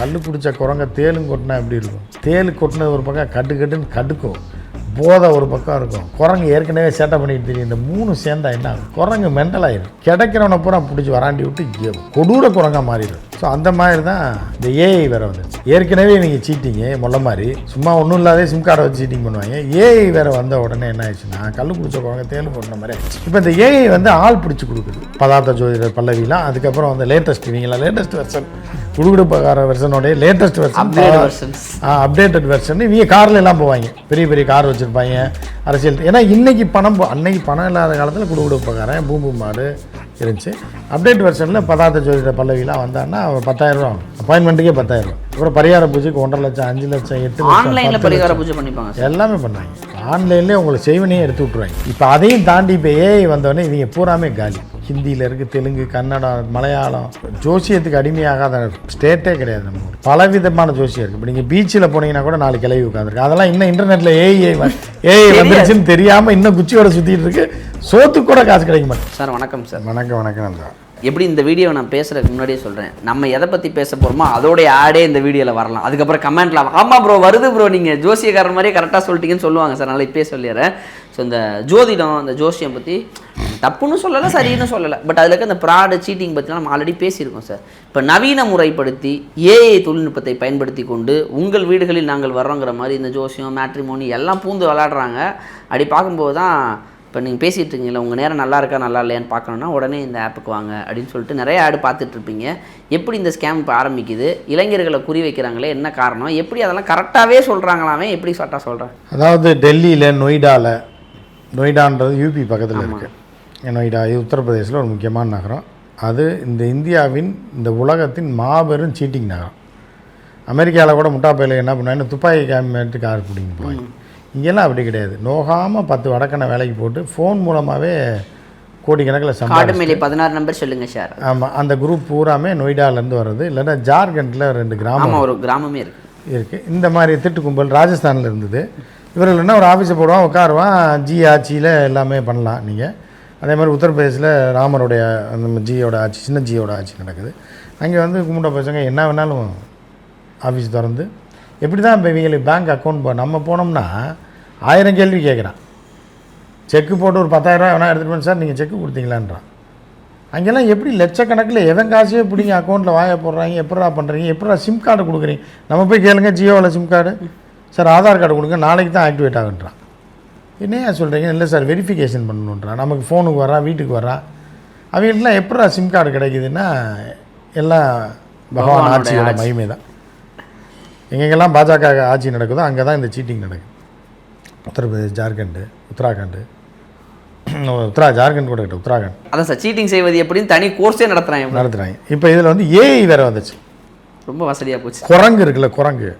கல் குடிச்ச குரங்க தேலும் கொட்டினா எப்படி இருக்கும்? தேல் கொட்டினது ஒரு பக்கம் கட்டு கட்டுன்னு கடுக்கும் போதை ஒரு பக்கம் இருக்கும். குரங்கு ஏற்கனவே சேட்டை பண்ணிட்டு தெரியும். இந்த மூணு சேர்ந்தா என்ன குரங்கு மென்டல் ஆயிடும் கிடைக்கிறவனை பூரா பிடிச்சி வராண்டி விட்டு கொடூர குரங்கா மாறிடும். ஸோ அந்த மாதிரி தான் இந்த ஏஐ வேற வந்துச்சு. ஏற்கனவே நீங்கள் சீட்டிங்க முள்ள மாதிரி சும்மா ஒன்றும் இல்லாதே சிம் கார்டை வச்சு சீட்டிங் பண்ணுவாங்க. ஏஐ வேற வந்த உடனே என்ன ஆயிடுச்சுன்னா கல் குடிச்ச குரங்க தேல் போடுற மாதிரி இப்போ இந்த ஏஐ வந்து ஆள் பிடிச்சி கொடுக்குது. பதார்த்த ஜோதிடர் பல்லவிலாம் அதுக்கப்புறம் வந்து லேட்டஸ்ட் இவங்களா லேட்டஸ்ட் வெர்ஷன் குடுகுடுப்பக்கார வெர்ஷனோடைய லேட்டஸ்ட் வெர்ஷன். அப்டேட்டட் வெர்ஷன் இவங்க கார்ல எல்லாம் போவாங்க. பெரிய பெரிய கார் வச்சுருப்பாங்க. அரசியல். ஏன்னா இன்னைக்கு பணம் அன்னைக்கு பணம் இல்லாத காலத்தில் குடுகுடுப்பக்காரன் பூம்பு மாடு இருந்துச்சு. அப்டேட் வெர்ஷனில் பதார்த்த ஜோதிட பல்லவிலாம் வந்தான்னா பத்தாயிரம் ரூபா. அப்பாயின்மெண்ட்டுக்கே பத்தாயிரம் ரூபா. அப்புறம் பரிகார பூஜைக்கு ஒன்றரை லட்சம் அஞ்சு லட்சம் எட்டு லட்சம் ஆன்லைன்ல பரிகார பூஜை பண்ணிப்பாங்க எல்லாமே பண்ணாங்க. ஆன்லைன்லேயே உங்களுக்கு செய்வனையே எடுத்து விட்ருவாங்க இப்போ அதையும் தாண்டி இப்போ ஏஐ வந்தோடனே இவங்க பூராமே காலி. ஹிந்தியில் இருக்குது தெலுங்கு கன்னடம் மலையாளம். ஜோசியத்துக்கு அடிமையாகாத ஸ்டேட்டே கிடையாது நம்ம ஊர். பலவிதமான ஜோசியம் இருக்குது இப்போ நீங்கள் பீச்சில் போனீங்கன்னா கூட நாலு கிளவி உட்காந்துருக்கு அதெல்லாம் இன்னும் இன்டர்நெட்டில் ஏஐ ஏஐ வந்துருச்சுன்னு தெரியாமல் இன்னும் குச்சியோட சுற்றிட்டு இருக்கு. சோத்துக்கு கூட காசு கிடைக்க மாட்டேன் சார் வணக்கம் சார். வணக்கம் வணக்கம் நன்றா எப்படி இந்த வீடியோவை நான் பேசுறதுக்கு முன்னாடியே சொல்கிறேன் நம்ம எதை பற்றி பேச போகிறோமோ அதோடைய ஆடே இந்த வீடியோவில் வரலாம். அதுக்கப்புறம் கமெண்ட்ல ஆமாம் ப்ரோ வருது ப்ரோ நீங்கள் ஜோசியக்காரர் மாதிரியே கரெக்டாக சொல்லிட்டீங்கன்னு சொல்லுவாங்க சார். அதனால் இப்பயே சொல்லிடுறேன். ஸோ இந்த ஜோதிடம் இந்த ஜோசியம் பற்றி தப்புன்னு சொல்லலை சரின்னு சொல்லலை. பட் அதில் இருக்க இந்த ப்ராடு சீட்டிங் பற்றிலாம் நம்ம ஆல்ரெடி பேசியிருக்கோம் சார் இப்போ நவீன முறைப்படுத்தி ஏஐ தொழில்நுட்பத்தை பயன்படுத்தி கொண்டு உங்கள் வீடுகளில் நாங்கள் வர்றோங்கிற மாதிரி இந்த ஜோசியம் மேட்ரிமோனி எல்லாம் பூந்து விளாடுறாங்க அப்படி பார்க்கும்போது தான் இப்போ நீங்கள் பேசிகிட்டு இருக்கீங்களா உங்கள் நேரம் நல்லா இருக்கா நல்லா இல்லையான்னு பார்க்கணுன்னா உடனே இந்த ஆப்புக்கு வாங்க அப்படின்னு சொல்லிட்டு நிறைய ஆடு பார்த்துட்டு இருப்பீங்க. எப்படி இந்த ஸ்கேம் இப்போ ஆரம்பிக்குது? இளைஞர்களை குறி வைக்கிறாங்களே என்ன காரணம்? எப்படி அதெல்லாம் கரெக்டாகவே சொல்கிறாங்களாமே எப்படி கரெக்டாக சொல்கிறாங்க அதாவது டெல்லியில் நொய்டாவில் நொய்டான்றது யூபி பக்கத்தில் இருக்குது நொய்டா இது உத்தரப்பிரதேசில் ஒரு முக்கியமான நகரம். அது இந்த இந்தியாவின் இந்த உலகத்தின் மாபெரும் சீட்டிங் நகரம். அமெரிக்காவில் கூட முட்டா பயில என்ன பண்ணுவாங்க? துப்பாக்கி கேமேட்டு கார் பிடிங்க போவாங்க. இங்கெல்லாம் அப்படி கிடையாது. நோகாமல் பத்து வடக்கனை வேலைக்கு போட்டு ஃபோன் மூலமாகவே கோடிக்கணக்கில் காடு சம்பாதி மேலே பதினாறு நம்பர் சொல்லுங்க சார். ஆமாம் அந்த குரூப் பூராமே நொய்டாலேருந்து வர்றது. இல்லைன்னா ஜார்க்கண்டில் ரெண்டு கிராமம் ஒரு கிராமமே இருக்கு. இருக்குது இந்த மாதிரி திட்டு கும்பல் ராஜஸ்தானில் இருந்தது. இவர்கள் என்ன ஒரு ஆஃபீஸை போடுவான் உட்காருவான் ஜி ஆட்சியில் எல்லாமே பண்ணலாம் நீங்கள் அதே மாதிரி உத்தரப்பிரதேசில் ராமருடைய அந்த ஜியோட ஆட்சி சின்ன ஜியோட ஆட்சி நடக்குது. அங்கே வந்து கும்பிட்ட பசங்க என்ன வேணாலும் ஆஃபீஸ் திறந்து எப்படி தான் இப்போ இவங்களுக்கு பேங்க் அக்கௌண்ட் போ நம்ம போனோம்னா ஆயிரம் கேள்வி கேட்குறான். செக்கு போட்டு ஒரு பத்தாயிரரூவா வேணா எடுத்துகிட்டு போய் சார் நீங்கள் செக்கு கொடுத்தீங்களான்றான். அங்கெல்லாம் எப்படி லட்சக்கணக்கில் எவன் காசையே பிடிங்க அக்கௌண்ட்டில் வாய போடுறாங்க எப்படா பண்ணுறீங்க எப்படா சிம் கார்டு கொடுக்குறீங்க? நம்ம போய் கேளுங்க ஜியோவில் sim card sir Aadhaar card கொடுங்க நாளைக்கு தான் ஆக்டிவேட் ஆகுன்றான். என்னையா சொல்கிறீங்க இல்லை சார் வெரிஃபிகேஷன் பண்ணணுன்றான் நமக்கு ஃபோனுக்கு வரா வீட்டுக்கு வரா? அவங்களுக்குலாம் எப்படா சிம் கார்டு கிடைக்குதுன்னா எல்லாம் பகவான் ஆட்சியோட ஆட்சி. மகிமை தான் எங்கெங்கெல்லாம் பாஜக ஆட்சி நடக்குதோ அங்கே தான் இந்த சீட்டிங் நடக்குது. உத்தரப்பிரதேஷ் ஜார்க்கண்டு உத்தராகண்டு. உத்தரா ஜார்க்கண்ட் கூட கிட்ட உத்தராகண்ட். அதான் சார் சீட்டிங் செய்வது எப்படின்னு தனி கோர்ஸே நடத்துகிறாங்க நடத்துகிறாங்க இப்போ இதில் வந்து ஏஐ வேற வந்துச்சு. ரொம்ப வசதியாக போச்சு. குரங்கு இருக்குல்ல குரங்கு.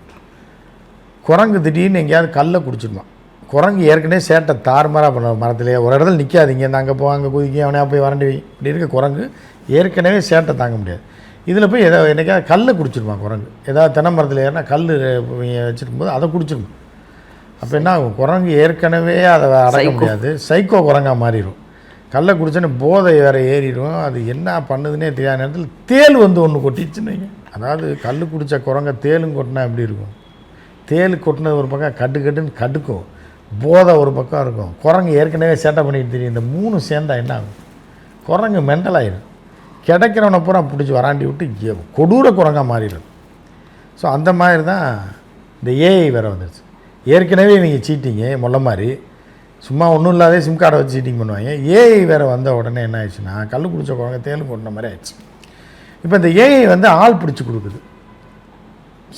குரங்கு திடீர்னு எங்கேயாவது கல்லை குடிச்சிடுமா குரங்கு ஏற்கனவே சேட்டை தாறுமாறாக பண்ண மரத்துலேயே ஒரு இடத்துல நிற்காது இங்கேருந்து அங்கே போ அங்கே குதிக்க அவனையா போய் வரண்டி வை இப்படி இருக்க குரங்கு ஏற்கனவே சேட்டை தாங்க முடியாது. இதில் போய் எதாவது என்னைக்காவது கல்லை குடிச்சிருமா குரங்கு. ஏதாவது தென்னை மரத்தில் ஏறினா கல் வச்சுருக்கும் போது அதை குடிச்சிருமா அப்போ என்ன ஆகும்? குரங்கு ஏற்கனவே அதை அடக்க. முடியாது. சைக்கோ குரங்கா மாறிடும். கல்லை குடிச்சோன்னு போதை வேற ஏறிடும். அது என்ன பண்ணுதுன்னே தெரியாத நேரத்தில் தேள் வந்து ஒன்று கொட்டிச்சுன்னு வைங்க. அதாவது கல் குடிச்ச குரங்க தேலும் கொட்டினா எப்படி இருக்கும்? தேல் கொட்டினது ஒரு பக்கம் கட்டு கட்டுன்னு கடுக்கும் போதை ஒரு பக்கம் இருக்கும். குரங்கு ஏற்கனவே சேட்டை பண்ணிட்டு தெரியும். இந்த மூணு சேர்ந்தா என்ன ஆகும்? குரங்கு மென்டல் ஆகிடும் கிடைக்கிறவனை பூரா பிடிச்சி வராண்டி விட்டு கொடூர குரங்காக மாறிடும். ஸோ அந்த மாதிரி தான் இந்த ஏஐ வேறு வந்துடுச்சு ஏற்கனவே இவங்க சீட்டிங்க முள்ள மாதிரி சும்மா ஒன்றும் இல்லாதே சிம் கார்டை வச்சு சீட்டிங் பண்ணுவாங்க. ஏஐ வேறு வந்த உடனே என்ன ஆயிடுச்சுன்னா கல் குடிச்ச குழந்தை தேலும் கொண்ட மாதிரி ஆயிடுச்சு. இப்போ இந்த ஏஐ வந்து ஆள் பிடிச்சி கொடுக்குது.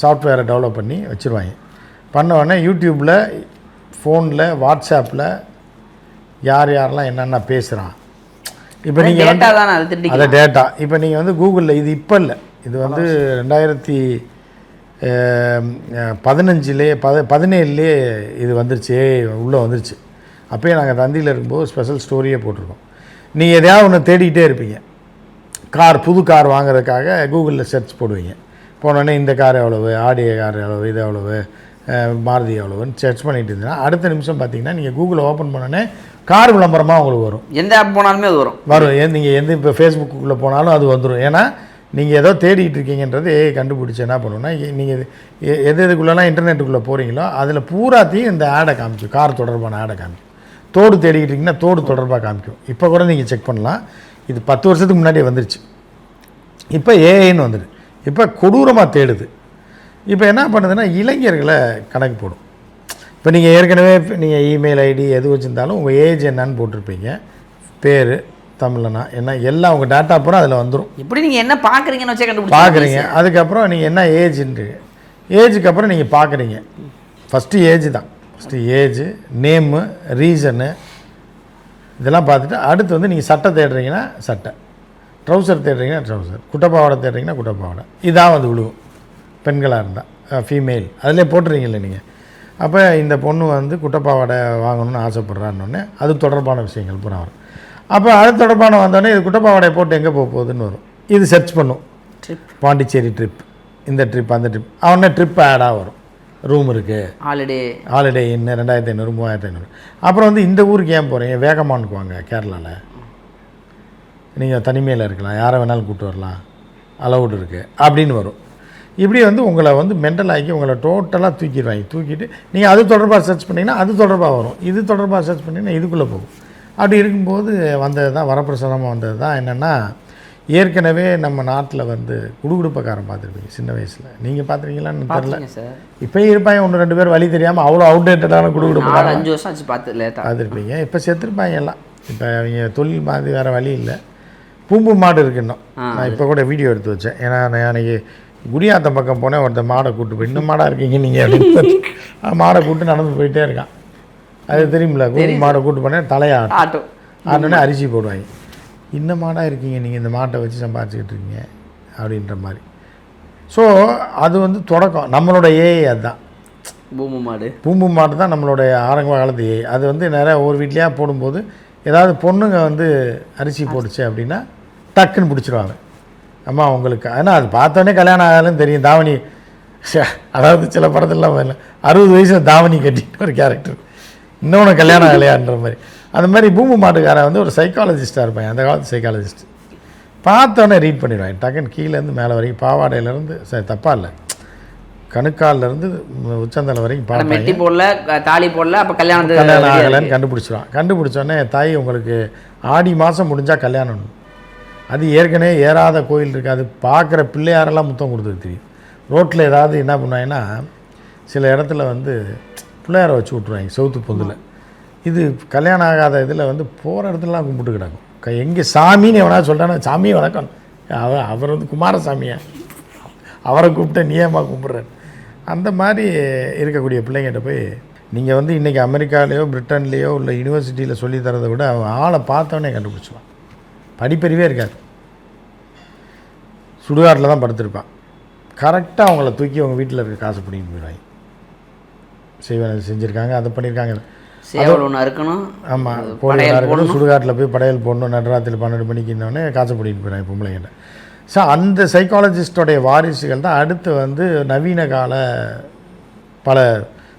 சாஃப்ட்வேரை டெவலப் பண்ணி வச்சுருவாங்க. பண்ண உடனே யூடியூப்பில் ஃபோனில் வாட்ஸ்அப்பில் யார் யாரெல்லாம் என்னென்ன பேசுகிறான். இப்போ நீங்கள் டேட்டா தானே அது டேட்டா இப்போ நீங்கள் வந்து கூகுளில் இது இப்போ இல்லை. இது வந்து ரெண்டாயிரத்தி பதினஞ்சுலே பத பதினேழுலேயே இது வந்துருச்சு உள்ளே வந்துருச்சு. அப்பயே நாங்கள் தந்தியில் இருக்கும்போது ஸ்பெஷல் ஸ்டோரியே போட்டிருக்கோம். நீங்கள் எதையாவது ஒன்று தேடிக்கிட்டே இருப்பீங்க. கார் புது கார் வாங்குறதுக்காக கூகுளில் சர்ச் போடுவீங்க. போனோடனே இந்த கார் எவ்வளவு ஆடி கார் எவ்வளவு இது எவ்வளவு அஹ், மாருதி எவ்வளவுன்னு சர்ச் பண்ணிட்டு இருந்தீங்கன்னா அடுத்த நிமிஷம் பார்த்தீங்கன்னா நீங்கள் கூகுளை ஓப்பன் பண்ணோடனே கார் விளம்பரமாக உங்களுக்கு வரும். எந்த ஆப் போனாலுமே அது வரும். வரும். நீங்கள் எந்த இப்போ ஃபேஸ்புக்குள்ளே போனாலும் அது வந்துடும் ஏன்னா நீங்கள் ஏதோ தேடிட்டு இருக்கீங்கன்றது ஏஐ கண்டுபிடிச்சி என்ன பண்ணுன்னா நீங்கள் எது எதுக்குள்ளெல்லாம் இன்டர்நெட்டுக்குள்ளே போகிறீங்களோ அதில் பூராத்தையும் இந்த ஆடை காமிக்கும். கார் தொடர்பான ஆடை காமிக்கும். தோடு தேடிக்கிட்டு இருக்கீங்கன்னா தோடு தொடர்பாக காமிக்கும். இப்போ கூட நீங்கள் செக் பண்ணலாம். இது பத்து வருஷத்துக்கு முன்னாடியே வந்துருச்சு. இப்போ ஏஐன்னு வந்துடு இப்போ கொடூரமாக தேடுது. இப்போ என்ன பண்ணுதுன்னா இளைஞர்களை கணக்கு போடும். இப்போ நீங்கள் ஏற்கனவே நீங்கள் இமெயில் ஐடி எது வச்சுருந்தாலும் உங்கள் ஏஜ் என்னன்னு போட்டிருப்பீங்க. பேர் தமிழனா என்ன எல்லாம் உங்கள் டேட்டா பூரா அதில் வந்துடும் எப்படி நீங்க என்ன பாக்குறீங்கன்னு வச்சே கண்டுபிடிச்சு பார்க்குறீங்க அதுக்கப்புறம் நீங்கள் என்ன ஏஜ்ன்ட்டு ஏஜுக்கு அப்புறம் நீங்கள் பார்க்குறீங்க ஃபஸ்ட்டு ஏஜ் தான். ஃபஸ்ட்டு ஏஜ் நேமு ரீசனு இதெல்லாம் பார்த்துட்டு அடுத்து வந்து நீங்கள் சட்டை தேடுறீங்கன்னா சட்டை. ட்ரௌசர் தேடுறீங்கன்னா ட்ரௌசர் குட்டப்பாவாடை தேடுறீங்கன்னா குட்டப்பாவாடை. இதான் வந்து விழுவும் பெண்களாக இருந்தால் ஃபீமேல் அதிலே போட்டுறீங்கல்ல நீங்கள் அப்போ இந்த பொண்ணு வந்து குட்டப்பாவாடை வாங்கணும்னு ஆசைப்பட்றான்னொன்னே அது தொடர்பான விஷயங்கள் பூரா வரும். அப்போ அது தொடர்பான வந்தோடனே இது குட்டப்பாவாடையை போட்டு எங்கே போக போகுதுன்னு வரும். இது சர்ச் பண்ணும். ட்ரிப் பாண்டிச்சேரி ட்ரிப் இந்த ட்ரிப் அந்த ட்ரிப் அவனே ட்ரிப் ஆடாக வரும். ரூம் இருக்குது ஹாலிடே ஹாலிடே இன்னும் ரெண்டாயிரத்தி ஐநூறு மூவாயிரத்தி ஐநூறு. அப்புறம் வந்து இந்த ஊருக்கு ஏன் போகிறீங்க வேகமானுக்கு வாங்க கேரளாவில் நீங்கள் தனிமையில் இருக்கலாம். யாரை வேணாலும் கூப்பிட்டு வரலாம். அலவுட் இருக்குது அப்படின்னு வரும். இப்படி வந்து உங்களை வந்து மென்டல் ஆக்கி உங்களை டோட்டலாக தூக்கிடுவாங்க. தூக்கிட்டு நீங்கள் அது தொடர்பாக சர்ச் பண்ணிங்கன்னா அது தொடர்பாக வரும். இது தொடர்பாக சர்ச் பண்ணிங்கன்னா இதுக்குள்ளே போகும். அப்படி இருக்கும்போது வந்தது தான் வரப்பிரசாதமாக வந்தது தான் என்னென்னா ஏற்கனவே நம்ம நாட்டில் வந்து குடுகுடுப்பக்காரன் பார்த்துருப்பீங்க சின்ன வயசில். நீங்கள் பார்த்துருக்கீங்களான்னு தெரில இப்போயும் இருப்பாங்க ஒன்று ரெண்டு பேர் வழி தெரியாமல் அவ்வளோ அவுடேட்டடான குடுகுடுப்பக்காரன். அஞ்சு வருஷம் ஆச்சு பார்த்து லேட்டா. பார்த்துருப்பீங்க. இப்போ செத்துருப்பாங்க எல்லாம். இப்போ அவங்க தொழில் மாதிரி வேறு வழி இல்லை. பூம்பு மாடு இருக்கு இன்னும் நான் இப்போ கூட வீடியோ எடுத்து வச்சேன். ஏன்னா நான் அன்றைக்கி குடியாத்தம் பக்கம் போனேன் ஒருத்தன் மாடை கூட்டு போய் இன்னும் மாடாக இருக்கீங்க நீங்கள் அப்படின்னு மாடை கூட்டு நடந்து போயிட்டே இருக்கான். அது தெரியுமில்ல பூம்பு மாடை கூட்டு போனேன் தலையாட்டம் ஆட்டோ ஆனோடனே அரிசி போடுவாங்க. இந்த மாடாக இருக்கீங்க நீங்கள் இந்த மாட்டை வச்சு சம்பாதிச்சுக்கிட்டு இருக்கீங்க அப்படின்ற மாதிரி. ஸோ அது வந்து தொடக்கம். நம்மளோட ஏஐ அதுதான். பூமு மாடு. பூம்பு மாட்டு தான் நம்மளுடைய ஆரம்ப காலத்து ஏஐ அது வந்து நிறையா ஒரு வீட்லேயா போடும்போது ஏதாவது பொண்ணுங்க வந்து அரிசி. போட்டுச்சு அப்படின்னா டக்குன்னு பிடிச்சிருவாங்க. அம்மா உங்களுக்கு ஏன்னா அது பார்த்தோன்னே கல்யாணம் ஆகலன்னு தெரியும். தாவணி அதாவது சில படத்துலலாம் வரல அறுபது வயசில் தாவணி கட்டிட்டு ஒரு கேரக்டர் இன்னொன்று கல்யாணம் ஆகலையான்ற மாதிரி. அந்த மாதிரி பூம்பு மாட்டுக்காரன் வந்து ஒரு சைக்காலஜிஸ்ட்டாக இருப்பான். அந்த காலத்து சைக்காலஜிஸ்ட் பார்த்தோன்னே ரீட் பண்ணிடுவாங்க டக்குன்னு கீழேருந்து மேலே வரைக்கும் பாவாடையிலேருந்து சரி தப்பாக இல்லை. கணுக்கால்லேருந்து உச்சந்தலை வரைக்கும் பார்ப்பாங்க. போடல தாலி போடல அப்ப கல்யாணத்து கல்யாணம் ஆகலைன்னு கண்டுபிடிச்சிருவான் கண்டுபிடிச்சோடனே தாய் உங்களுக்கு ஆடி மாதம் முடிஞ்சால் கல்யாணம் அது ஏற்கனவே ஏறாத கோயில் இருக்குது அது பார்க்குற பிள்ளையாரெல்லாம் முத்தம் கொடுத்துருக்கு தெரியும். ரோட்டில் ஏதாவது என்ன பண்ணுவாங்கன்னா சில இடத்துல வந்து பிள்ளையாரை வச்சு விட்ருவாங்க செவுத்து பொந்தில். இது கல்யாணம் ஆகாத இதில் வந்து போகிற இடத்துலலாம் கும்பிட்டு கிடக்கும். க எங்கே சாமின்னு எவனா சொல்கிறானா சாமி வணக்கம். அவர் அவர் வந்து குமாரசாமியா? அவரை கூப்பிட்ட நியமாக கும்பிட்றேன் அந்த மாதிரி இருக்கக்கூடிய பிள்ளைங்கிட்ட போய் நீங்கள் வந்து இன்றைக்கி அமெரிக்காலேயோ பிரிட்டன்லேயோ உள்ள யூனிவர்சிட்டியில் சொல்லித்தரதை விட அவன் ஆளை பார்த்தவனே கண்டுபிடிச்சுவான் படிப்பறிவே இருக்காது. சுடுகாட்டில் தான் படுத்திருப்பான். கரெக்டாக அவங்கள தூக்கி அவங்க வீட்டில் இருக்க காசு பிடிங்கிட்டு போயிடுவாங்க. செய்வன செஞ்சுருக்காங்க அதை பண்ணியிருக்காங்க. சேவல் ஒன்று இருக்கணும். ஆமாம் கோழியாக இருக்கணும் சுடுகாட்டில் போய் படையல் போடணும் நடுராத்திரி பன்னெண்டு மணிக்கு இன்னொன்னே காசு பிடிக்கிட்டு போயிடுறாங்க பொம்பளைங்கிட்ட ஸோ அந்த சைக்காலஜிஸ்டோடைய வாரிசுகள் தான் அடுத்து வந்து நவீன கால பல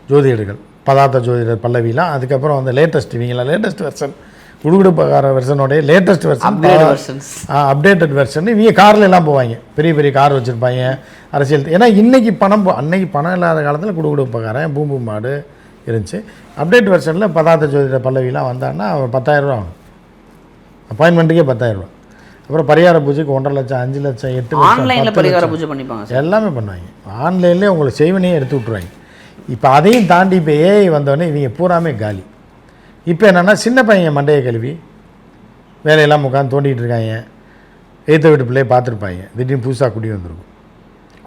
ஜோதிடர்கள் பதார்த்த ஜோதிடர் பல்லவிலாம் அதுக்கப்புறம் வந்து லேட்டஸ்ட் இவங்களாம் லேட்டஸ்ட் வெர்ஷன் குடுகுடுப்பக்கார வெர்ஷனோடைய லேட்டஸ்ட் வெர்ஷன் அப்டேட்டட் வெர்ஷன் இவங்க கார்ல எல்லாம் போவாங்க. பெரிய பெரிய கார் வச்சுருப்பாங்க அரசியல். ஏன்னா இன்னைக்கு பணம் அன்னைக்கு பணம் இல்லாத காலத்தில் குடுகுடுப்பக்காரன் பூம்பு மாடு இருந்துச்சு. அப்டேட் வெர்ஷனில் பதார்த்த ஜோதிட பல்லவிலாம் வந்தான்னா பத்தாயிரரூவா ஆகும் அப்பாயின்மெண்ட்டுக்கே பத்தாயிரரூவா அப்புறம் பரிகார பூஜைக்கு ஒன்றரை லட்சம் அஞ்சு லட்சம் எட்டு லட்சம் ஆன்லைன்ல பரிகார. பூஜை பண்ணிப்பாங்க எல்லாமே பண்ணுவாங்க. ஆன்லைன்லேயே உங்களுக்கு செய்வனையே எடுத்து விட்ருவாங்க இப்போ அதையும் தாண்டி இப்போ ஏஐ வந்தோடனே இவங்க பூராமே காலி. இப்போ என்னென்னா சின்ன பையன் மண்டையை கழுவி வேலையெல்லாம் உட்காந்து தோண்டிகிட்டு இருக்காங்க. எய்த்த வீட்டு பிள்ளைய பார்த்துருப்பாங்க. திடீர்னு புதுசாக குடி வந்திருக்கும்.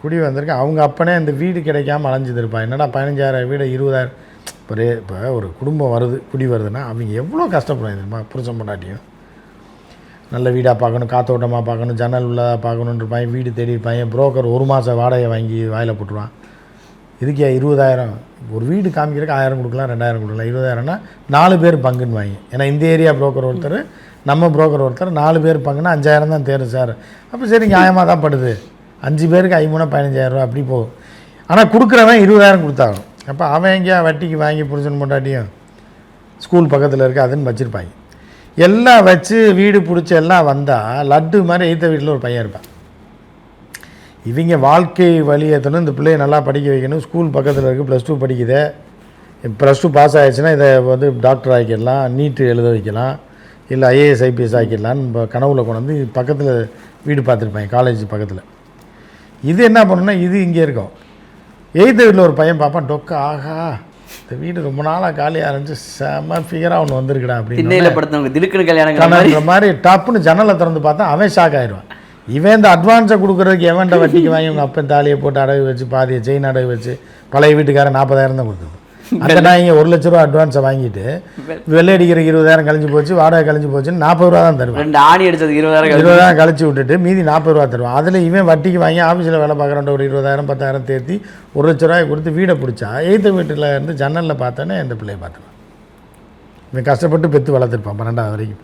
குடி வந்திருக்கு. அவங்க அப்பனே இந்த வீடு கிடைக்காம அலைஞ்சிருப்பான் என்னடா பதினஞ்சாயிரம் வீடு இருபதாயிரம்? ஒரு இப்போ ஒரு குடும்பம் வருது குடி வருதுன்னா அவங்க எவ்வளோ கஷ்டப்படுவாங்க தெரியுமா? புருஷன் பொண்டாட்டியும். நல்ல வீடாக பார்க்கணும் காத்தோட்டமாக பார்க்கணும் ஜன்னல் உள்ளதாக பார்க்கணுன்னு வீடு தேடி இருப்பாங்க புரோக்கர் ஒரு மாதம் வாடகை வாங்கி வாயில் போட்டுருவான். இதுக்கே இருபதாயிரம்? ஒரு வீடு காமிக்கிறதுக்கு ஆயிரம் கொடுக்கலாம் ரெண்டாயிரம் கொடுக்கலாம். இருபதாயிரம்னா நாலு பேர் பங்குன்னு வாங்கி. ஏன்னா இந்த ஏரியா புரோக்கர் ஒருத்தர் நம்ம புரோக்கர் ஒருத்தர் நாலு பேர் பங்குன்னா அஞ்சாயிரம் தான் தேரும் சார். அப்போ சரி நியாயமாக தான் படுது. அஞ்சு பேருக்கு ஐமூணா பதினஞ்சாயிரரூவா அப்படி போகும் ஆனால் கொடுக்குறவன் இருபதாயிரம் கொடுத்தாகணும். அப்போ அவன் எங்கேயா வட்டிக்கு வாங்கி புருஷன் பொண்டாட்டியும் ஸ்கூல் பக்கத்தில் இருக்க அதுன்னு வச்சுருப்பாங்க. எல்லாம் வச்சு வீடு பிடிச்சி எல்லாம் வந்தால் லட்டு மாதிரி எய்த்த வீட்டில் ஒரு பையன் இருப்பான். இவங்க வாழ்க்கை வழியேற்றணும் இந்த பிள்ளைய நல்லா படிக்க வைக்கணும். ஸ்கூல் பக்கத்தில் இருக்குது ப்ளஸ் டூ படிக்குது. ப்ளஸ் டூ பாஸ் ஆயிடுச்சுன்னா இதை வந்து டாக்டர் ஆக்கிடலாம். நீட்டு எழுத வைக்கலாம். இல்லை ஐஏஎஸ் ஐபிஎஸ் ஆக்கிடலான்னு இப்போ கனவுல கொண்டு வந்து பக்கத்தில் வீடு பார்த்துருப்பாங்க. காலேஜ் பக்கத்தில். இது என்ன பண்ணுன்னா இது இங்கே இருக்கும். எய்த்த வீட்டில் ஒரு பையன் பார்ப்பான் டொக்க ஆஹா இந்த வீடு ரொம்ப நாளாக காலியாக இருந்துச்சு. செம ஃபிகராக ஒன்று வந்திருக்குடா அப்படின்னு திடுக்குன்னு கல்யாணம் மாதிரி. டப்புன்னு ஜன்னலை திறந்து பார்த்தா அவன் ஷாக் ஆயிடுவான். இவன் இந்த அட்வான்ஸை கொடுக்குறதுக்கு எவன்ட்ட வட்டிக்கு வாங்கி உங்கள் அப்பன் தாலியை போட்டு அடகு வச்சு பாதியை செயின் அடகு வச்சு பழைய வீட்டுக்காரன் நாற்பதாயிரம் தான் கொடுத்தது. அந்த நான் இங்கே ஒரு லட்ச ரூபா அட்வான்ஸை வாங்கிட்டு வெள்ளை. அடிக்கிற இருபதாயிரம் கழிஞ்சு போச்சு வாடகை கழிஞ்சு போச்சுன்னு நாற்பது ரூபா தான் தருவான். ரெண்டு ஆணி அடிச்சதுக்கு இருபதாயிரம் கழிச்சு. இருபதாயிரம் கழிச்சு விட்டுட்டு மீதி நாற்பது ரூபா தருவான். அதில் இவன் வட்டிக்கு வாங்கி ஆஃபீஸில் வேலை பார்க்குறவன்ட்ட ஒரு இருபதாயிரம் பத்தாயிரம் தேர்த்தி ஒரு லட்ச ரூபாய் கொடுத்து வீடை பிடிச்சா எய்த்த வீட்டில் இருந்து ஜன்னலில் பார்த்தோன்னே இந்த பிள்ளையை பார்த்துருவான். இவன் கஷ்டப்பட்டு பெற்று வளர்த்துருப்பான் பன்னெண்டாவது வரைக்கும்.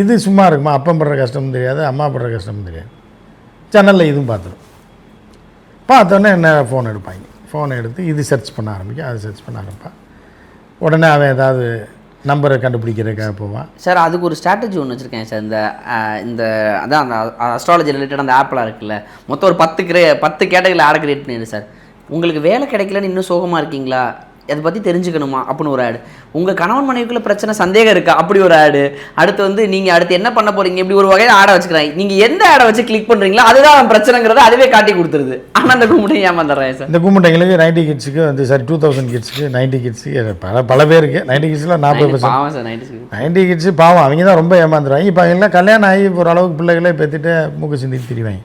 இது சும்மா இருக்குமா? அப்பம் படுற கஷ்டமும் தெரியாது அம்மா படுற கஷ்டமும் தெரியாது. ஜன்னலில் இதுவும் பார்த்துடும் பார்த்தோன்னே என்ன ஃபோன் எடுப்பாங்க? ஃபோன் எடுத்து இது சர்ச் பண்ண ஆரம்பிக்கும் அது சர்ச் பண்ண ஆரம்பிப்பான் உடனே அவன் ஏதாவது நம்பரை கண்டுபிடிக்கிறதுக்காக போவான். சார் அதுக்கு ஒரு ஸ்ட்ராட்டஜி ஒன்று வச்சுருக்கேன் சார் இந்த இந்த அதான் அந்த அஸ்ட்ராலஜி ரிலேட்டட் அந்த ஆப்லாம் இருக்குல்ல. மொத்தம் ஒரு பத்து கிரே பத்து கேட்டகரியில் ஆட் கிரியேட் பண்ணிடு சார் உங்களுக்கு வேலை கிடைக்கலன்னு இன்னும் சோகமாக இருக்கீங்களா? அதை பற்றி தெரிஞ்சுக்கணுமா? அப்படின்னு ஒரு ஆடு உங்கள் கணவன் மனைவிக்குள்ள பிரச்சனை சந்தேகம் இருக்கா? அப்படி ஒரு ஆடு அடுத்து வந்து நீங்கள் அடுத்து என்ன பண்ண போறீங்க? இப்படி ஒரு வகையில் ஆடை வச்சுக்கிறாங்க. நீங்கள் எந்த ஆடை வச்சு கிளிக் பண்ணுறீங்களோ அதுதான் பிரச்சனைங்கிறத அதுவே காட்டி கொடுத்துருது. ஆனால் அந்த கும்பிட்டு ஏமாந்துடுறேன் சார். இந்த கும்பிட்டைங்களுக்கு நைன்டி கிட்ஸுக்கு வந்து சாரி டூ தௌசண்ட் கிட்ஸுக்கு நைன்டி கிட்ஸுக்கு பல பல பேருக்கு நைன்டி கிட்ஸில் நாற்பது பர்சன்ட் பாவம் சார் நைன்டி கிட்ஸு பாவம். அவங்க தான் ரொம்ப ஏமாந்துருவாங்க இப்போ அவங்களாம் கல்யாணம் ஆகி ஒரு அளவுக்கு பிள்ளைகளே பெற்றுட்டு மூக்கு சிந்திட்டு திரிவாங்க.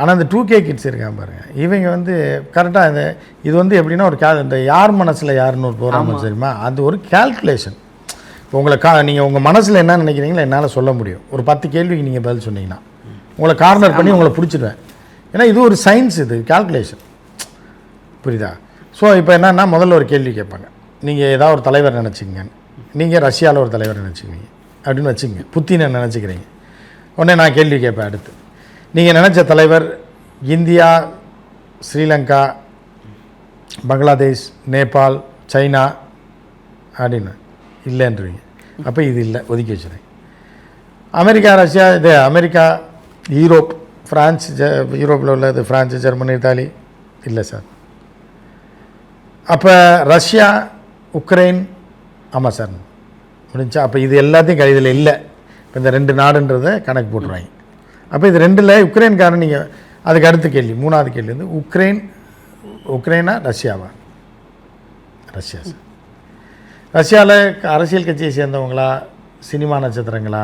ஆனால் இந்த டூ கே கிட்ஸ் இருக்காங்க பாருங்க. இவங்க வந்து கரெக்டாக இந்த இது வந்து எப்படின்னா ஒரு கே இந்த யார் மனசில் யாருன்னு ஒரு ப்ரோக்ராம் தெரியுமா? அது ஒரு கேல்குலேஷன் இப்போ உங்களை கா நீங்கள் உங்கள் மனசில் என்ன நினைக்கிறீங்களோ என்னால் சொல்ல முடியும். ஒரு பத்து கேள்விக்கு நீங்கள் பதில் சொன்னீங்கன்னா உங்களை கார்னர் பண்ணி உங்களை பிடிச்சிடுவேன் ஏன்னா இது ஒரு சயின்ஸ் இது கால்குலேஷன் புரியுதா? ஸோ இப்போ என்னன்னா முதல்ல ஒரு கேள்வி கேட்பாங்க. நீங்கள் ஏதாவது ஒரு தலைவர் நினச்சிங்க நீங்கள் ரஷ்யாவில் ஒரு தலைவர் நினச்சிக்கிறீங்க அப்படின்னு வச்சுங்க புத்தினை நினச்சிக்கிறீங்க. உடனே நான் கேள்வி கேட்பேன் அடுத்து. நீங்கள் நினச்ச தலைவர் இந்தியா ஸ்ரீலங்கா பங்களாதேஷ் நேபாள் சைனா அப்படின்னு இல்லைன்றீங்க. அப்போ இது இல்லை ஒதுக்கி வச்சுருங்க. அமெரிக்கா ரஷ்யா இது அமெரிக்கா யூரோப் ஃப்ரான்ஸ் ஜ யூரோப்பில் உள்ளது ஃப்ரான்ஸ் ஜெர்மனி இத்தாலி இல்லை சார். அப்போ ரஷ்யா உக்ரைன் ஆமாம் சார் முடிஞ்சா அப்போ இது எல்லாத்தையும் க இதில் இல்லை. இப்போ இந்த ரெண்டு நாடுன்றதை கணக்கு போட்டுருவாங்க. அப்போ இது ரெண்டில் உக்ரைன்காரன் நீங்கள் அதுக்கு அடுத்த கேள்வி மூணாவது கேள்வி வந்து உக்ரைன் உக்ரைனா ரஷ்யாவா? Russia sir. ரஷ்யாவில் அரசியல் கட்சியை சேர்ந்தவங்களா சினிமா நட்சத்திரங்களா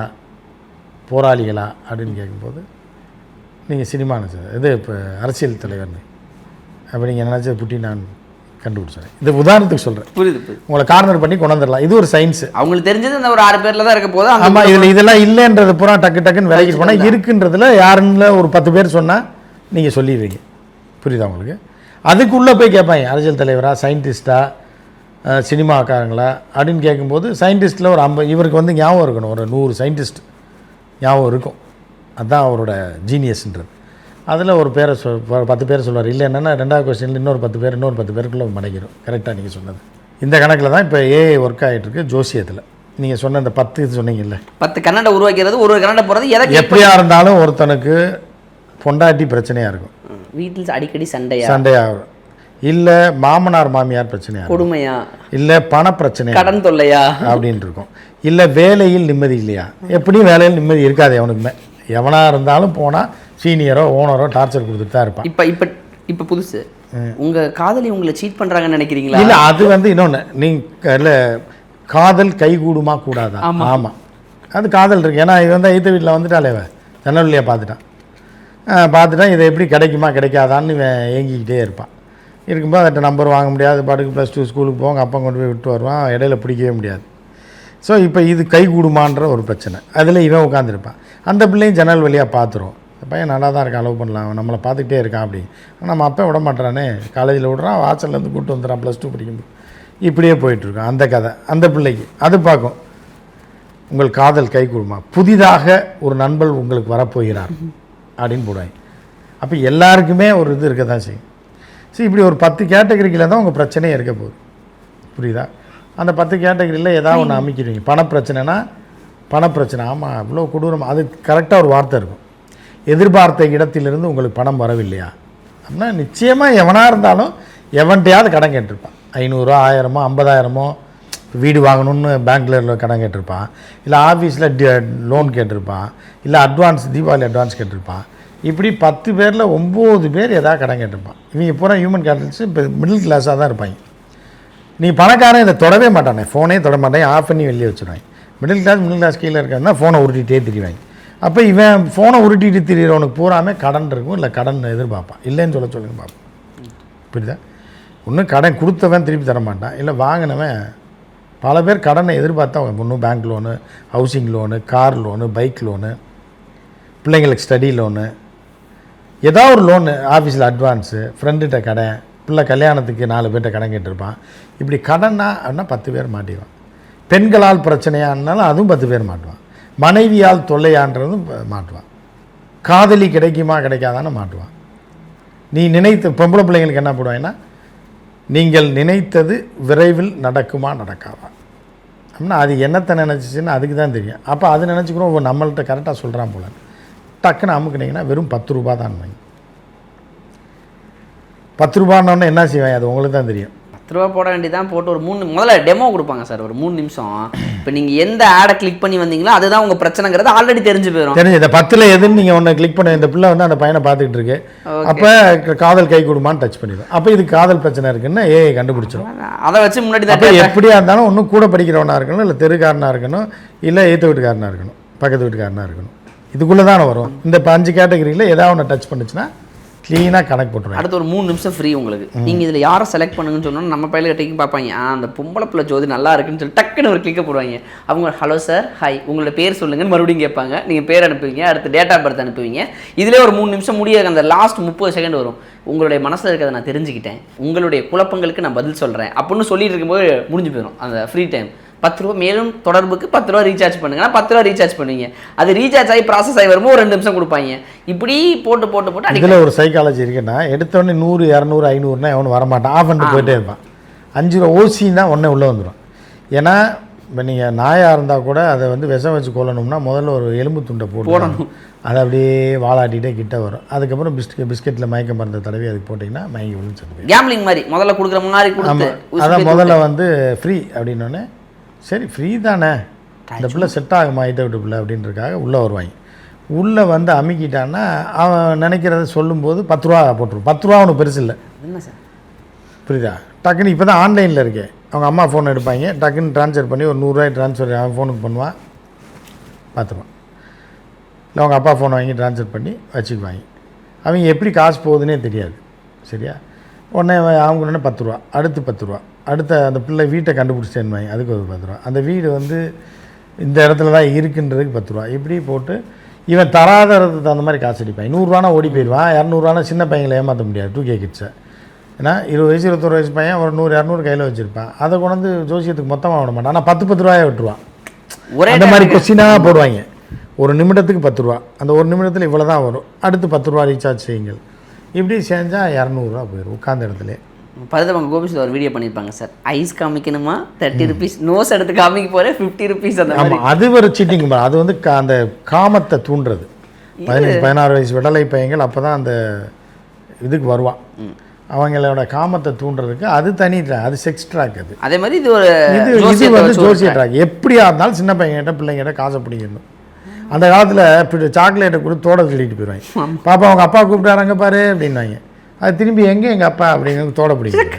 போராளிகளா அப்படின்னு கேட்கும்போது நீங்கள் சினிமா நட்சத்திரம் இது இப்போ அரசியல் தலைவர்னு. அப்போ நீங்கள் நினச்சது புட்டினான்னு நான் கண்டுபிடிச்சேன் இது உதாரணத்துக்கு சொல்கிறேன் புரியுது புரியுது. உங்களை கார்னர் பண்ணி கொண்டு வந்துடலாம். இது ஒரு சயின்ஸு அவங்களுக்கு தெரிஞ்சது இந்த ஒரு ஆறு பேர்ல தான் இருக்க போது ஆமாம் இதில் இதெல்லாம் இல்லைன்றது பூரா டக்கு டக்குன்னு விலகிட்டு போனால் இருக்குன்றதுல யாருன்னு ஒரு பத்து பேர் சொன்னால் நீங்கள் சொல்லிடுவீங்க. புரியுதா உங்களுக்கு? அதுக்குள்ளே போய் கேட்பாங்க அரசியல் தலைவரா சயின்டிஸ்டா அஹ், சினிமாக்காரங்களா? அப்படின்னு கேட்கும்போது சயின்டிஸ்ட்டில் ஒரு ஐம்பது இவருக்கு வந்து ஞாபகம் இருக்கணும். ஒரு நூறு சயின்டிஸ்ட் ஞாபகம் இருக்கும். அதுதான் அவரோட ஜீனியஸ்ன்றது அதில் ஒரு பேரை சொல் பத்து பேர் சொல்லுவார் இல்லை என்னென்னா ரெண்டாவது கொஸ்டினில் இன்னொரு பத்து பேர் இன்னொரு பத்து பேருக்குள்ளே மடங்கிடும் கரெக்டாக நீங்கள் சொன்னது. இந்த கணக்கில் தான் இப்போ ஏஐ ஒர்க் ஆகிட்டுருக்கு ஜோசியத்தில். நீங்கள் சொன்ன இந்த பத்து இது சொன்னீங்கல்ல. பத்து கன்னடை உருவாக்கிறது ஒரு ஒரு கன்னடை போறது எதை click எப்படியா இருந்தாலும் ஒருத்தனுக்கு பொண்டாட்டி பிரச்சனையாக இருக்கும். வீட்டில் அடிக்கடி சண்டையா? சண்டையாக இல்லை மாமனார் மாமியார் பிரச்சனையாக கொடுமையா? இல்லை பண பிரச்சனை கடன் தொல்லையா? அப்படின்னு இருக்கும். இல்லை வேலையில் நிம்மதி இல்லையா? எப்படியும் வேலையில் நிம்மதி இருக்காது எவனுக்குமே எவனாக இருந்தாலும் போனால் சீனியரோ ஓனரோ டார்ச்சர் கொடுத்துட்டு தான் இருப்பான். இப்ப இப்ப இப்ப புதுசு. உங்க காதலி உங்களை சீட் பண்றாங்கன்னு நினைக்கிறீங்களா? இல்லை அது வந்து இன்னொன்று நீங்கள் இல்லை காதல் கைகூடுமா கூடாதா? ஆமாம் அது காதல் இருக்கு. ஏன்னா இது வந்து ஐத்த வீட்டில் வந்துட்டாலே இவன் ஜன்னல் வழியா பார்த்துட்டான் பார்த்துட்டான். இதை எப்படி கிடைக்குமா கிடைக்காதான்னு இவன் ஏங்கிக்கிட்டே இருப்பான். இருக்கும்போது அவர்கிட்ட நம்பர் வாங்க முடியாது. பாட்டுக்கு ப்ளஸ் டூ ஸ்கூலுக்கு போவாங்க. அப்பா கொண்டு போய் விட்டு வருவான். இடையில பிடிக்கவே முடியாது. ஸோ இப்போ இது கைகூடுமான்ற ஒரு பிரச்சனை. அதில் இவன் உட்காந்துருப்பான் அந்த பிள்ளையும் ஜன்னல் வழியாக பார்த்துரும். பையன் நல்லா தான் இருக்கான் லவ் பண்ணலாம். அவன் நம்மளை பார்த்துக்கிட்டே இருக்கான் அப்படி. ஆனால் நம்ம அப்பா விட மாட்டானே காலேஜில் விடுறான் வாசல்லேருந்து கூப்பிட்டு வந்துடுறான் ப்ளஸ் டூ படிக்கும்போது. இப்படியே போயிட்டுருக்கான் அந்த கதை. அந்த பிள்ளைக்கு. அது பார்க்கும். உங்கள் காதல் கைகூடுமா புதிதாக ஒரு நண்பர் உங்களுக்கு வரப்போகிறார் அப்படின்னு போடுவாங்க. அப்போ எல்லாருக்குமே ஒரு இது இருக்க தான் செய்யும். சரி இப்படி ஒரு பத்து கேட்டகரிக்கில் தான் உங்கள் பிரச்சனையே இருக்க போகுது. புரியுதா? அந்த பத்து கேட்டகரியில் ஏதாவது ஒன்று அமைக்கிறீங்க. பணப்பிரச்சனைனா பணப்பிரச்சனை. ஆமாம் இவ்வளோ கொடூரம். அது கரெக்டாக ஒரு வார்த்தை இருக்கும். எதிர்பார்த்த இடத்திலிருந்து உங்களுக்கு பணம் வரவில்லையா? அப்படின்னா நிச்சயமாக எவனாக இருந்தாலும் எவன்கிட்டயாவது கடன் கேட்டிருப்பான். ஐநூறுரூவா ஆயிரமோ ஐம்பதாயிரமோ வீடு வாங்கணும்னு பேங்க்ல கடன் கேட்டிருப்பான். இல்லை ஆஃபீஸில் லோன் கேட்டிருப்பான். இல்லை அட்வான்ஸ் தீபாவளி அட்வான்ஸ் கேட்டிருப்பான். இப்படி பத்து பேரில் ஒம்பது பேர் ஏதாவது கடன் கேட்டிருப்பான். இவங்க பூரா ஹியூமன் கேபிட்டல்ஸ் இப்போ மிடில் கிளாஸாக தான் இருப்பாங்க. நீ பணக்காரன் இதை தொடவே மாட்டானே. ஃபோனே தொட மாட்டேன். ஆஃப் பண்ணி வெளியே வச்சுருவாங்க. மிடில் கிளாஸ் மிடில் கிளாஸ் கீழே இருக்கிறதா ஃபோனை உருட்டிகிட்டே திரிவாங்க. அப்போ இவன் ஃபோனை உருட்டிட்டு திரியிறவனுக்கு பூராமே கடன் இருக்கும். இல்லை கடன் எதிர்பார்ப்பான் இல்லைன்னு சொல்ல சொல்லுங்க பார்ப்பான் புரியுதா? ஒன்றும் கடன் கொடுத்தவன் திருப்பி தர மாட்டான். இல்லை வாங்கினவன் பல பேர் கடனை எதிர்பார்த்தா ஒன்றும் bank loan housing loan car loan bike loan பிள்ளைங்களுக்கு ஸ்டடி லோனு ஏதாவது ஒரு லோனு ஆஃபீஸில் அட்வான்ஸு ஃப்ரெண்டுகிட்ட கடன் பிள்ளை கல்யாணத்துக்கு நாலு பேர்கிட்ட கடன் கேட்டிருப்பான். இப்படி கடன்னா அப்படின்னா பத்து பேர் மாட்டிடுவான். பெண்களால் பிரச்சனையானாலும் அதுவும் பத்து பேர் மாட்டுவான். மனைவியால் தொல்லையான்றதும் மாட்டுவான் காதலி கிடைக்குமா கிடைக்காதான்னு மாட்டுவான் நீ நினைத்த பொம்பளை பிள்ளைங்களுக்கு என்ன போடுவாங்கன்னா நீங்கள் நினைத்தது விரைவில் நடக்குமா நடக்காதா? அப்படின்னா அது என்னத்தை நினச்சிச்சின்னு அதுக்கு தான் தெரியும். அப்போ அது நினச்சிக்கிறோம் ஓ, நம்மள்கிட்ட கரெக்டாக சொல்கிறான் போல. டக்குன்னு அமுக்குனீங்கன்னா வெறும் பத்து ரூபா தான் வாங்கி. பத்து ரூபான்னு என்ன செய்வேன் அது உங்களுக்கு தான் தெரியும். பத்து ரூபா போட வேண்டியதான் போட்டு ஒரு மூணு முதல்ல டெமோ கொடுப்பாங்க சார் ஒரு மூணு நிமிஷம். இப்போ நீங்கள் எந்த ஆடை கிளிக் பண்ணி வந்தீங்களோ அதுதான் உங்கள் பிரச்சனைங்கிறது ஆல்ரெடி தெரிஞ்சு போயிடும் தெரிஞ்சு இந்த பத்தில் எதுன்னு நீங்கள் ஒன்று கிளிக் பண்ண இந்த பிள்ளை வந்து அந்த பையனை பார்த்துக்கிட்டு இருக்கு. அப்போ காதல் கை கொடுமான்னு டச் பண்ணிடும் அப்போ இது காதல் பிரச்சனை இருக்குன்னு ஏஐ கண்டுபிடிச்சிடும் அதை வச்சு முன்னாடி தான் எப்படியா இருந்தாலும் ஒன்றும் கூட படிக்கிறவனா இருக்கணும் இல்லை தெருக்காரனாக இருக்கணும் இல்லை ஏற்ற வீட்டுக்காரனாக இருக்கணும் பக்கத்து வீட்டுக்காரனாக இருக்கணும். இதுக்குள்ளே தானே வரும். இந்த அஞ்சு கேட்டகரியில் ஏதாவது ஒன்று டச் பண்ணுச்சுன்னா க்ளீனாக கனெக்ட் பண்ணுறோம் அடுத்து ஒரு மூணு நிமிஷம் ஃப்ரீ உங்களுக்கு. நீங்கள் இதில் யாரை செலக்ட் பண்ணுங்கன்னு சொன்னோன்னா நம்ம பையில டேக்கிங் பார்ப்பாங்க. ஆ அந்த பொம்பளை பிள்ளை ஜோதி நல்லா இருக்குன்னு சொல்லி டக்குன்னு ஒரு கிளிக்க போடுவாங்க. அவங்க ஹலோ சார் ஹாய் உங்களோட பேர் சொல்லுங்கன்னு மறுபடியும் கேட்பாங்க. நீங்கள் பேர் அனுப்புவீங்க அடுத்து டேட் ஆஃப் பர்த் அனுப்புவீங்க. இதிலே ஒரு மூணு நிமிஷம் முடிய அந்த லாஸ்ட் முப்பது செகண்ட் வரும். உங்களுடைய மனசில் இருக்கிறத நான் தெரிஞ்சுக்கிட்டேன். உங்களுடைய குழப்பங்களுக்கு நான் பதில் சொல்கிறேன் அப்படின்னு சொல்லிட்டு இருக்கும்போது முடிஞ்சு போயிடும் அந்த ஃப்ரீ டைம் பத்து ரூபா மேலும் தொடர்புக்கு பத்து ரூபா ரீசார்ஜ் பண்ணுங்கன்னா பத்து ரூபா ரீசார்ஜ் பண்ணுவீங்க. அது ரீசார்ஜ் ஆகி ப்ராசஸ் ஆகி வரும்போது ஒரு ரெண்டு நிமிஷம் கொடுப்பாங்க. இப்படி போட்டு போட்டு போட்டு அடிக்க இதில் ஒரு சைக்காலஜி இருக்குன்னா எடுத்தோடனே நூறு இரநூறு ஐநூறுனா எவனும் வரமாட்டான். ஆஃப் பண்ணிட்டு போயிட்டே இருப்பான். அஞ்சு ரூபா ஓசின்னா உடனே உள்ளே வந்துடும் ஏன்னா இப்போ நீங்கள் நாயாக இருந்தால் கூட அதை வந்து விஷம் வச்சு கொல்லணும்னா முதல்ல ஒரு எலும்பு துண்டை போட்டு அதை அப்படியே வாலாட்டிகிட்டே கிட்ட வரும். அதுக்கப்புறம் பிஸ்கெட் பிஸ்கெட்டில் மயக்க மருந்தை தடவி அதுக்கு போட்டிங்கன்னா மயங்கி விழுந்து. கேம்லிங் மாதிரி. முதல்ல கொடுக்குற மாதிரி அதான் முதல்ல வந்து ஃப்ரீ அப்படின்னோடனே சரி ஃப்ரீ தானே? இந்த பிள்ளை செட் ஆகுமா? ஐட்ட விட்டு பிள்ளை அப்படின்றதுக்காக உள்ளே வருவாங்க. உள்ளே வந்து அமுக்கிட்டான்னா அவன் நினைக்கிறத சொல்லும்போது பத்து ரூபா போட்டுருவோம் பத்து ரூபா அவனுக்கு பெருசு இல்லை. புரியுதா? டக்குன்னு இப்போ தான் ஆன்லைனில் இருக்கே. அவங்க அம்மா ஃபோன் எடுப்பாங்க. டக்குன்னு ட்ரான்ஸ்ஃபர் பண்ணி ஒரு நூறுரூவாய் ட்ரான்ஸ்ஃபர் அவன் ஃபோனுக்கு பண்ணுவான். பார்த்துருவான் இல்லை அவங்க அப்பா ஃபோனை வாங்கி ட்ரான்ஸ்ஃபர் பண்ணி வச்சுக்குவாங்க. அவங்க எப்படி காசு போகுதுன்னே தெரியாது. சரியா? உடனே அவன் அவங்க உடனே பத்து ரூபா. அடுத்து பத்து ரூபா. அடுத்த அந்த பிள்ளை வீட்டை கண்டுபிடிச்சேன்வாங்க அதுக்கு ஒரு பத்து ரூபா. அந்த வீடு வந்து இந்த இடத்துல தான் இருக்குன்றதுக்கு பத்து ரூபா. இப்படி போட்டு இவன் தராதறதுக்கு தகுந்த மாதிரி காசு அடிப்பான். நூறுரூவானா ஓடி போயிடுவான் இரநூறுவானா சின்ன பையங்களை ஏமாற்ற முடியாது டூ கே கிட்ஸை ஏன்னா இருபது வயசு இருபத்தொரு வயசு பையன் ஒரு நூறு இரநூறு கையில் வச்சுருப்பான். அதை கொண்டு ஜோசியத்துக்கு மொத்தமாக விட மாட்டான். ஆனால் பத்து பத்து ரூபாயை விட்டுருவான் ஒரே அந்த மாதிரி கொஸ்டினாக போடுவாங்க. ஒரு நிமிடத்துக்கு பத்து ரூபா. அந்த ஒரு நிமிடத்தில் இவ்வளோ தான் வரும். அடுத்து பத்து ரூபா ரீசார்ஜ் செய்யுங்கள். இப்படி செஞ்சால் இரநூறுவா போயிடும் உட்காந்த இடத்துல. பரதவங்க கோபிஸ்ல ஒரு வீடியோ பண்ணியிருப்பாங்க சார் ஐஸ் காமிக்கணுமா? தேர்ட்டி ருபீஸ் நோஸ் எடுத்து காமிக்க போறேன் ஃபிஃப்டி ருபீஸ் அந்த ஆமாம் அது ஒரு சீட்டிங் அது வந்து அந்த காமத்தை தூண்டுறது. பதினஞ்சு பதினாறு வயசு விடலை பையங்கள் அப்போ தான் அந்த இதுக்கு வருவான். அவங்களோட காமத்தை தூண்டுறதுக்கு அது தனி ட்ராக் அது செக்ஸ் ட்ராக் அது. அதே மாதிரி இது ஒரு இது இது வந்து ஜோசிய ட்ராக் எப்படியா இருந்தாலும் சின்ன பையன்கிட்ட பிள்ளைங்கிட்ட காசை பிடிக்கணும். அந்த காலத்தில் சாக்லேட்டை கொடுத்து தோட சொல்லிட்டு போயிடுவாங்க பாப்பா அவங்க அப்பா கூப்பிட்டாராங்க பாரு அப்படின்னாங்க அது திரும்பி எங்கே எங்கள் அப்பா அப்படிங்கிறது தோட பிடிக்கிறாங்க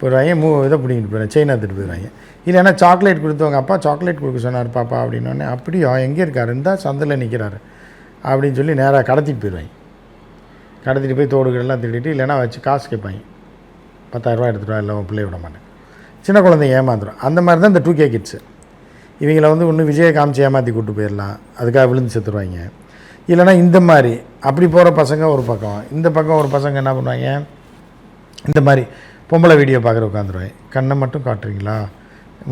போயிடுவாங்க மூ இதை பிடிக்கிட்டு போயிடுவாங்க செயின் எடுத்துகிட்டு போயிடுவாங்க. இல்லைன்னா சாக்லேட் கொடுத்தவங்க அப்பா சாக்லேட் கொடுக்க சொன்னார் பாப்பா அப்படின்னோடனே அப்படியா எங்கே இருக்காரு? இருந்தா சந்தையில் நிற்கிறாரு அப்படின்னு சொல்லி நேராக கடத்திட்டு போயிடுவாங்க. கடத்திட்டு போய் தோடுகளெல்லாம் திருடிட்டு இல்லைன்னா வச்சு காசு கேட்பாங்க. பத்தாயிரரூபா எடுத்துகிட்டு இல்லை உன் பிள்ளைய விட மாட்டேன். சின்ன குழந்தைங்க ஏமாந்துடும் அந்த மாதிரி தான் இந்த டூ கே கிட்ஸு இவங்கள வந்து ஒன்று விஜயை காமிச்சு ஏமாற்றி கூட்டு போயிடலாம். அதுக்காக விழுந்து செத்துருவாங்க. இல்லைன்னா இந்த மாதிரி. அப்படி போகிற பசங்க ஒரு பக்கம். இந்த பக்கம் ஒரு பசங்க என்ன பண்ணுவாங்க? இந்த மாதிரி பொம்பளை வீடியோ பார்க்குற உட்காந்துருவாங்க. கண்ணை மட்டும் காட்டுறீங்களா?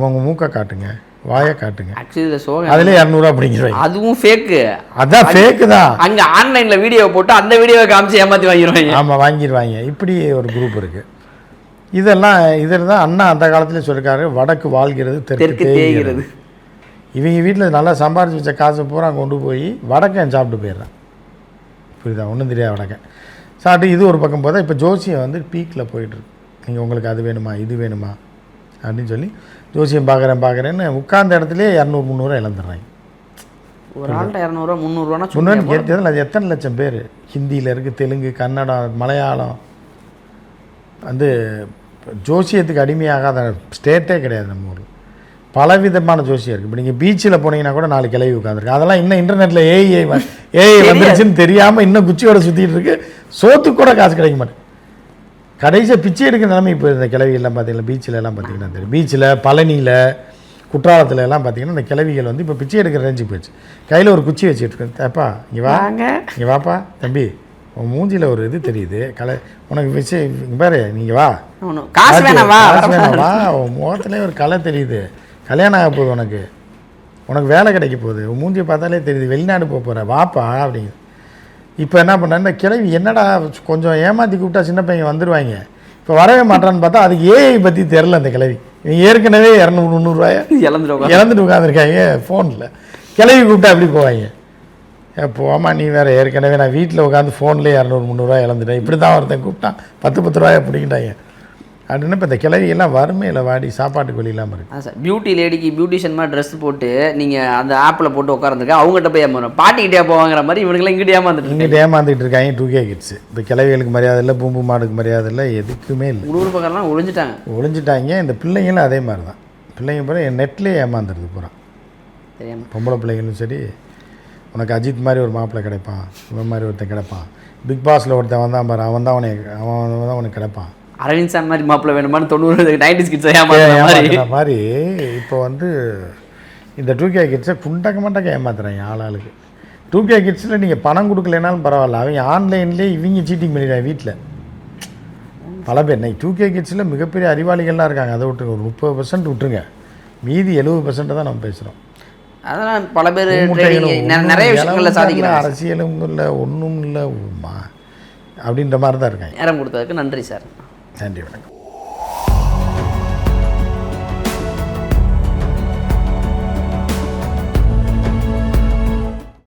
உங்கள் மூக்கை காட்டுங்க. வாயை காட்டுங்க. ஆக்சுவலி அதில் இரநூறுவா பிடிங்கிடுவாங்க அதுவும் ஃபேக்கு அதான் ஃபேக்கு தான். அங்க ஆன்லைன்ல வீடியோ போட்டு அந்த வீடியோவை காமிச்சு ஏமாத்தி வாங்கிடுவாங்க ஆமாம் வாங்கிடுவாங்க இப்படி ஒரு குரூப் இருக்குது இதெல்லாம் இதில் தான் அண்ணா அந்த காலத்துல சொல்லியிருக்காரு வடக்கு வாழ்கிறது தெற்கு தேய்கிறது. இவங்க வீட்டில் நல்லா சம்பாரிச்சு வச்ச காசை பூரா கொண்டு போய் வடக்கன் சாப்பிட்டு போயிடுறான். புரியுதா? ஒன்றும் தெரியாது வடக்கன். சாப்பிட்டு இது ஒரு பக்கம் போதா இப்போ ஜோசியம் வந்து பீக்கில் போயிட்டுருக்கு நீங்கள் உங்களுக்கு அது வேணுமா இது வேணுமா? அப்படின்னு சொல்லி ஜோசியம் பார்க்குறேன் பார்க்குறேன்னு உட்கார்ந்த இடத்துலயே இரநூறு முந்நூறுவா இழந்துடுறாங்க. ஒரு ஆள்கிட்ட இரநூறுவா முந்நூறுவானா முன்னாடி கேட்டதில் அது எத்தனை லட்சம் பேர்? ஹிந்தியில் இருக்குது தெலுங்கு கன்னடம் மலையாளம். வந்து ஜோசியத்துக்கு அடிமையாகாத ஸ்டேட்டே கிடையாது நம்ம ஊரில். பலவிதமான ஜோசியம் இருக்குது இப்போ நீங்கள் பீச்சில் போனீங்கன்னா கூட நாலு கிளவி உட்காந்துருக்கு அதெல்லாம் இன்னும் இன்டர்நெட்டில் ஏஐ ஏஐ வந்துருச்சுன்னு தெரியாமல் இன்னும் குச்சியோட சுற்றிட்டு இருக்கு. சோத்துக்கு கூட காசு கிடைக்க மாட்டேன். கடைசியாக பிச்சை எடுக்கிற நிலைமை இப்போ இந்த கிளவி எல்லாம் பார்த்தீங்கன்னா பீச்சில் எல்லாம் பார்த்தீங்கன்னா தெரியும் பீச்சில் பழனியில் குற்றாலத்தில் எல்லாம் பார்த்தீங்கன்னா இந்த கிளவிகள் வந்து இப்போ பிச்சை எடுக்கிற ரேஞ்சுக்கு போயிடுச்சு. கையில் ஒரு குச்சி வச்சுட்டு இருக்கு ஏப்பா இங்கே வா. இங்கே வாப்பா. தம்பி உன் மூஞ்சியில் ஒரு இது தெரியுது. கலை உனக்கு வச்சு பாரு நீங்கள் வா. காசு வேணாம், வா. உன் முகத்துலேயே ஒரு கலை தெரியுது. கல்யாணம் ஆக போகுது உனக்கு. உனக்கு வேலை கிடைக்க போகுது. உன் மூஞ்சியை பார்த்தாலே தெரியுது வெளிநாடு போக போகிற வாப்பா அப்படிங்க இப்போ என்ன பண்ண இந்த கிழவி என்னடா கொஞ்சம் ஏமாற்றி கூப்பிட்டா சின்ன பையன் வந்துடுவாங்க இப்போ வரவே மாட்டான்னு பார்த்தா அதுக்கு ஏஐ பற்றி தெரில அந்த கிழவி. ஏற்கனவே இரநூறு முந்நூறுரூவாய இழந்துடும் இறந்துட்டு உட்காந்துருக்காங்க ஃபோனில் கிளவி கூப்பிட்டா எப்படி போவாங்க? ஏ போமா நீ வேறு ஏற்கனவே நான் வீட்டில் உட்காந்து ஃபோன்லேயே இரநூறு முந்நூறுரூவா இழந்துட்டேன். இப்படி தான் ஒருத்தன் கூப்பிட்டான். பத்து பத்து ரூபாயை பிடிக்கிட்டாங்க. அப்படின்னு இப்போ இந்த கிளவி எல்லாம் வறுமையில் வாடி சாப்பாட்டுக்கு வழி இல்லாமல் இருக்கு. ஆ சார் பியூட்டி லேடிக்கு பியூட்டிஷியன் மாதிரி ட்ரெஸ் போட்டு நீங்கள் அந்த ஆப்பில் போட்டு உட்காந்துருக்க அவங்ககிட்ட போய் ஏமாறும். பாட்டிக்கிட்டே போவாங்கிற மாதிரி இவனுங்களாம் இங்கிட்ட ஏமாந்துட்டு இங்கிட்ட ஏமாந்துட்டு இருக்காங்க டூ கே கிட்ஸ் இப்போ கிளவிகளுக்கு மரியாதை இல்லை பூம்பு மாடுக்கு மரியாதை இல்லை எதுக்குமே இல்லை. ஊர் பக்கம்லாம் ஒழிஞ்சிட்டாங்க. ஒளிஞ்சிட்டாங்க இந்த பிள்ளைங்களும் அதே மாதிரி தான் பிள்ளைங்க பூரா நெட்லேயே ஏமாந்துருது பூரா. பொம்பளை பிள்ளைங்களும் சரி உனக்கு அஜித் மாதிரி ஒரு மாப்பிள்ளை கிடைப்பான் இவன் மாதிரி ஒருத்தன் கிடைப்பான். பிக் பாஸில் ஒருத்தன் வந்தான் பாரு அவன் தான் உனக்கு அவன் தான் உனக்கு கிடைப்பான். அரவிந்த் சார் மாதிரி மாப்பிள்ள வேணுமான்னு தொண்ணூறு நைன்டி கிட்ஸ் ஏமாத்துற மாதிரி. இப்போ வந்து இந்த டூ கே கிட்ஸை குண்டக்க மண்டக்க ஏமாத்துறாங்க ஆளாளுக்கு டூ கே கிட்ஸில் நீங்கள் பணம் கொடுக்கலனாலும் பரவாயில்ல. அவங்க ஆன்லைன்லேயே இவங்க சீட்டிங் பண்ணிடுறாங்க வீட்டில் பல பேர். இன்னைக்கு டூ கே கிட்ஸில் மிகப்பெரிய அறிவாளிகள்லாம் இருக்காங்க. அதை விட்டுருங்க. ஒரு முப்பது பர்சன்ட் விட்டுருங்க. மீதி எழுபது பர்சன்ட் தான் நம்ம பேசுகிறோம் அதெல்லாம் பல பேர் நிறைய விஷயங்கள்ல சாதிக்கிறாங்க அரசியலும் இல்லை ஒன்றும் இல்லை அப்படின்ற மாதிரி தான் இருக்காங்க. நேரம் கொடுத்ததுக்கு நன்றி சார். நன்றி வணக்கம்